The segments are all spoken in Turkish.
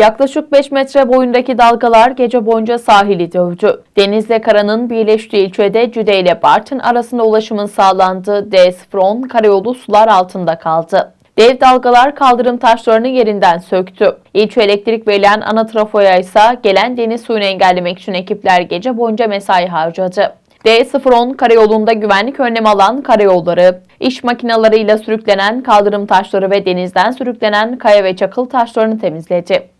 Yaklaşık 5 metre boyundaki dalgalar gece boyunca sahili dövdü. Denizle karanın birleştiği ilçede Cüde ile Bartın arasında ulaşımın sağlandığı Desfron karayolu sular altında kaldı. Dev dalgalar kaldırım taşlarını yerinden söktü. İlçe elektrik verilen ana trafoya ise gelen deniz suyunu engellemek için ekipler gece boyunca mesai harcadı. D010 karayolunda güvenlik önlemi alan karayolları, iş makinalarıyla sürüklenen kaldırım taşları ve denizden sürüklenen kaya ve çakıl taşlarını temizledi.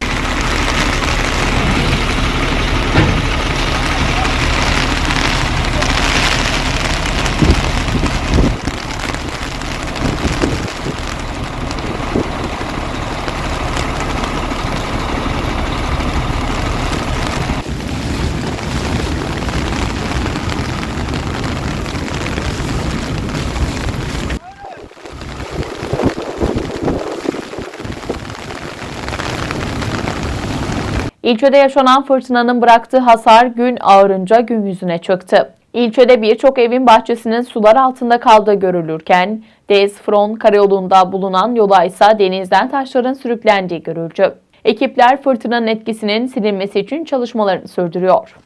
İlçede yaşanan fırtınanın bıraktığı hasar gün ağarınca gün yüzüne çıktı. İlçede birçok evin bahçesinin sular altında kaldığı görülürken, Dezfron karayolunda bulunan yola ise denizden taşların sürüklendiği görüldü. Ekipler fırtınanın etkisinin silinmesi için çalışmalarını sürdürüyor.